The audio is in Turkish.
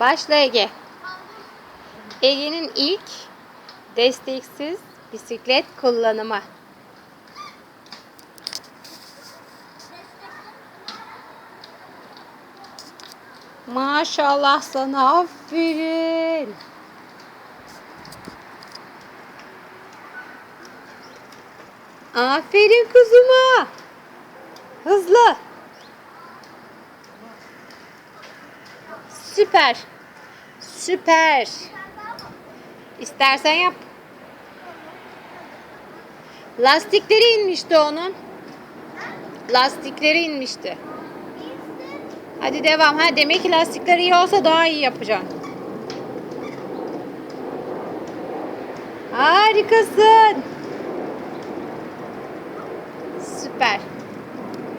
Başla Ege. Ege'nin ilk desteksiz bisiklet kullanımı. Maşallah sana aferin. Aferin kuzuma. Süper. Süper. İstersen yap. Lastikleri inmişti onun. Lastikleri inmişti. Hadi devam. Ha demek ki lastikleri iyi olsa daha iyi yapacaksın. Harikasın. Süper.